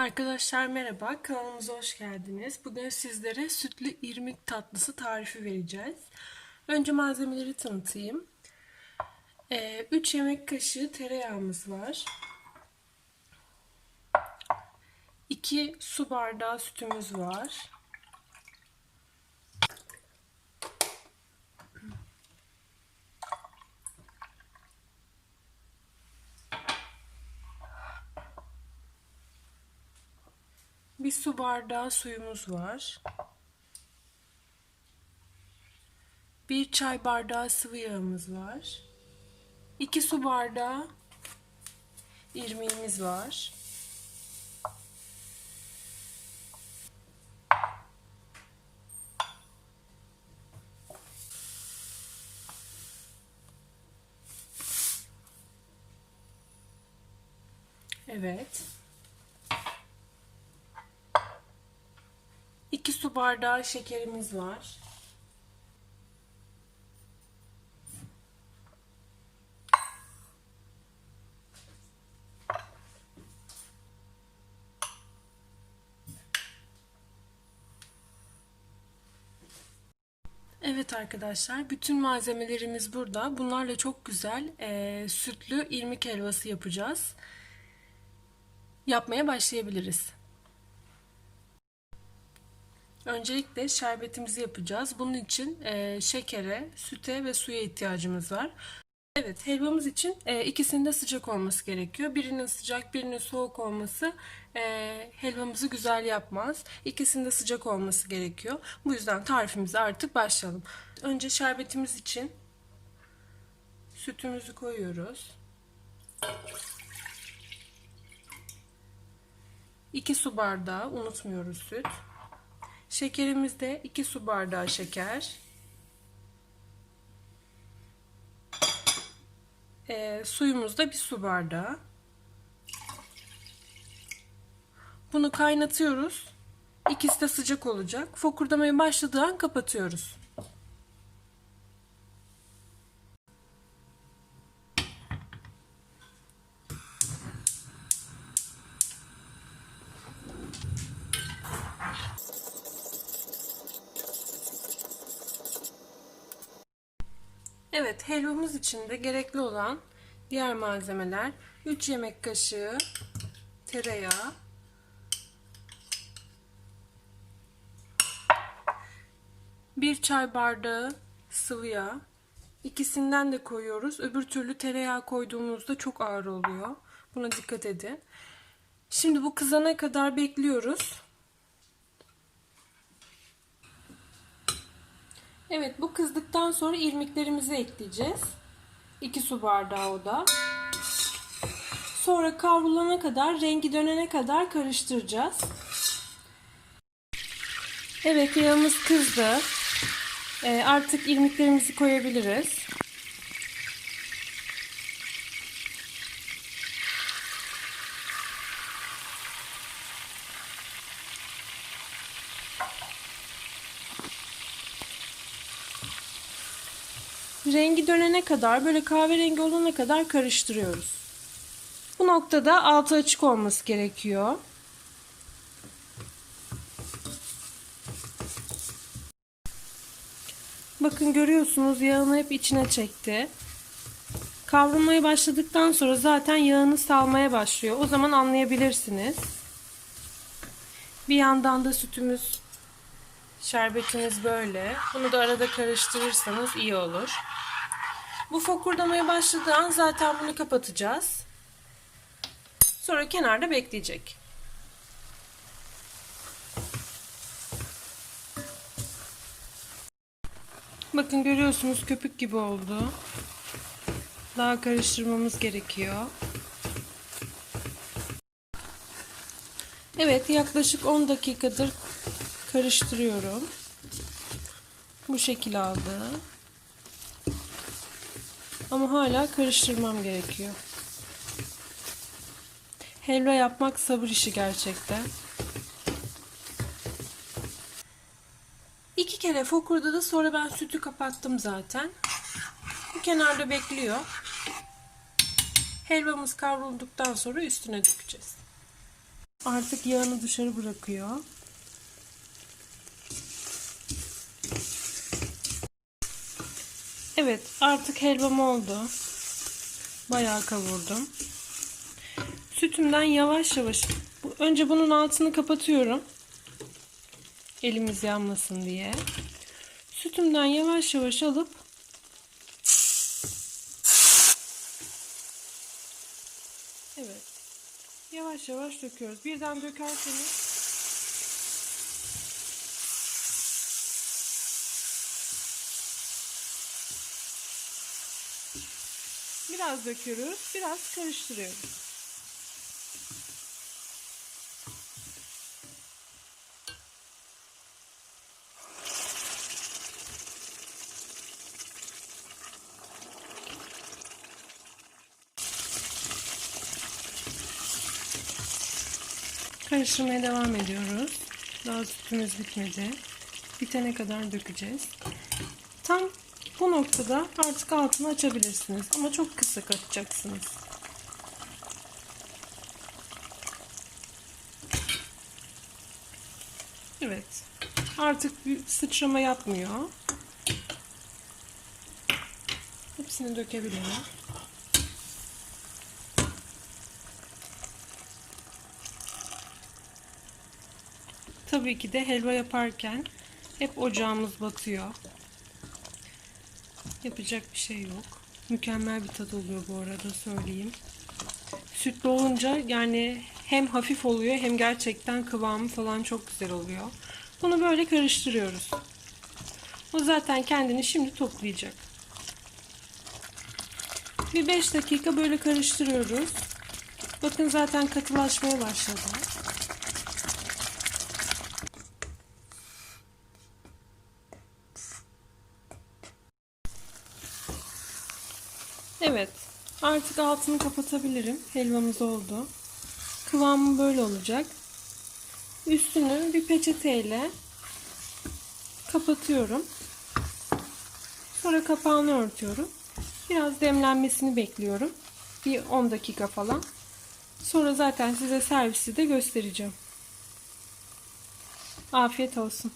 Arkadaşlar merhaba, kanalımıza hoş geldiniz. Bugün sizlere sütlü irmik tatlısı tarifi vereceğiz. Önce malzemeleri tanıtayım. 3 yemek kaşığı tereyağımız var. 2 su bardağı sütümüz var. Bir su bardağı suyumuz var. Bir çay bardağı sıvı yağımız var. 2 su bardağı irmiğimiz var. Evet. 2 su bardağı şekerimiz var. Evet arkadaşlar, bütün malzemelerimiz burada. Bunlarla çok güzel e, sütlü irmik helvası yapacağız. Yapmaya başlayabiliriz. Öncelikle şerbetimizi yapacağız. Bunun için e, şekere, süte ve suya ihtiyacımız var. Evet, helvamız için e, ikisinin de sıcak olması gerekiyor. Birinin sıcak, birinin soğuk olması e, helvamızı güzel yapmaz. İkisinin de sıcak olması gerekiyor. Bu yüzden tarifimize artık başlayalım. Önce şerbetimiz için sütümüzü koyuyoruz. 2 su bardağı unutmuyoruz süt. Şekerimizde 2 su bardağı şeker. E, suyumuzda 1 su bardağı. Bunu kaynatıyoruz. İkisi de sıcak olacak. Fokurdamaya başladığı an kapatıyoruz. Evet, helvamız için de gerekli olan diğer malzemeler 3 yemek kaşığı tereyağı, bir çay bardağı sıvı yağ. İkisinden de koyuyoruz. Öbür türlü tereyağı koyduğumuzda çok ağır oluyor. Buna dikkat edin. Şimdi bu kızana kadar bekliyoruz. Evet bu kızdıktan sonra irmiklerimizi ekleyeceğiz. 2 su bardağı o da. Sonra kavrulana kadar, rengi dönene kadar karıştıracağız. Evet yağımız kızdı. Ee, artık irmiklerimizi koyabiliriz. Rengi dönene kadar böyle kahverengi olana kadar karıştırıyoruz. Bu noktada altı açık olması gerekiyor. Bakın görüyorsunuz yağını hep içine çekti. Kavrulmaya başladıktan sonra zaten yağını salmaya başlıyor. O zaman anlayabilirsiniz. Bir yandan da sütümüz, şerbetimiz böyle. Bunu da arada karıştırırsanız iyi olur. Bu fokurdamaya başladığı an zaten bunu kapatacağız. Sonra kenarda bekleyecek. Bakın görüyorsunuz köpük gibi oldu. Daha karıştırmamız gerekiyor. Evet yaklaşık 10 dakikadır karıştırıyorum. Bu şekil aldı. Ama hala karıştırmam gerekiyor. Helva yapmak sabır işi gerçekten. İki kere fokurdadı sonra ben sütü kapattım zaten. Bu kenarda bekliyor. Helvamız kavrulduktan sonra üstüne dökeceğiz. Artık yağını dışarı bırakıyor. Evet, artık helvam oldu. Bayağı kavurdum. Sütümden yavaş yavaş önce bunun altını kapatıyorum. Elimiz yanmasın diye. Sütümden yavaş yavaş alıp Evet. Yavaş yavaş döküyoruz. Birden dökerseniz biraz döküyoruz, biraz karıştırıyoruz. Karıştırmaya devam ediyoruz. Daha sütümüz bitmedi. Bitene kadar dökeceğiz. Tam bu noktada artık altını açabilirsiniz. Ama çok kısık açacaksınız. Evet. Artık bir sıçrama yapmıyor. Hepsini dökebilirim. Tabii ki de helva yaparken hep ocağımız batıyor. Yapacak bir şey yok. Mükemmel bir tat oluyor bu arada söyleyeyim. Sütlü olunca yani hem hafif oluyor hem gerçekten kıvamı falan çok güzel oluyor. Bunu böyle karıştırıyoruz. O zaten kendini şimdi toplayacak. Bir 5 dakika böyle karıştırıyoruz. Bakın zaten katılaşmaya başladı. Evet. Artık altını kapatabilirim. Helvamız oldu. Kıvamı böyle olacak. Üstünü bir peçeteyle kapatıyorum. Sonra kapağını örtüyorum. Biraz demlenmesini bekliyorum. Bir 10 dakika falan. Sonra zaten size servisi de göstereceğim. Afiyet olsun.